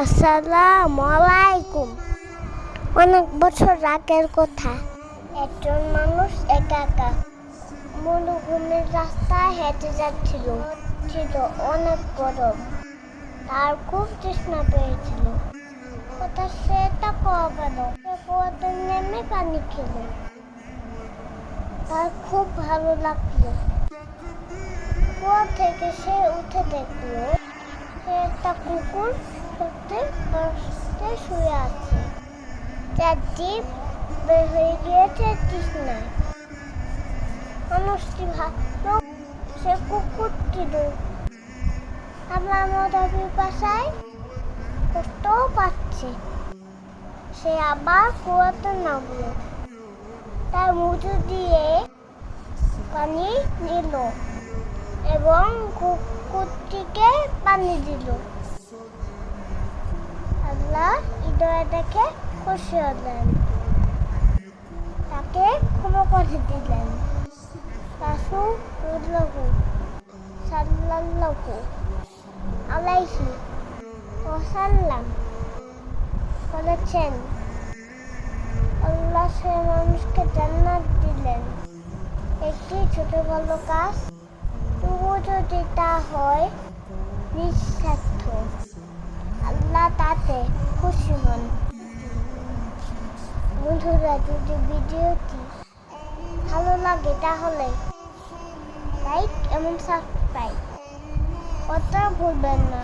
আসসালামু আলাইকুম। অনেক বছর আগের কথা। একজন মানুষ একা একা মরুভূমির রাস্তায় হেঁটে যাচ্ছিল। ছিল অনেক গরম। তার খুব তৃষ্ণা পেয়েছিল। কথা সে তা কেন সে কুয়াতে নেমে পানি খেলো। তার খুব ভালো লাগল। কুয়া থেকে সে উঠে দেখল, সে একটা কুকুর কষ্টে শুয়ে আছে। যার জিভ বের হয়ে গিয়েছে তৃষ্ণায়। মানুষটি ভাবলো, সে কুকুরটি আমরা আমাদের বাসায় কষ্টও পাচ্ছে। সে আবার কুয়াতে নামলো। তার মুঠো দিয়ে পানি নিল এবং কুকুরটিকে পানি দিল। আল্লাহ দেখে খুশি হলেন তাকে ক্ষমা করে দিলেন। রাসূলুল্লাহ সাল্লাল্লাহু আলাইহি ওয়াসাল্লাম বলেছেন, আল্লাহ সে মানুষকে জান্নাত দিলেন। একটি ছোট বড় কাজ, তবুও যদি তা হয়, নিঃস্বার্থ। তাতে খুশি হন। বন্ধুরা, যদি ভিডিওটি ভালো লাগে তাহলে লাইক এবং সাবস্ক্রাইব করতে ভুলবেন না।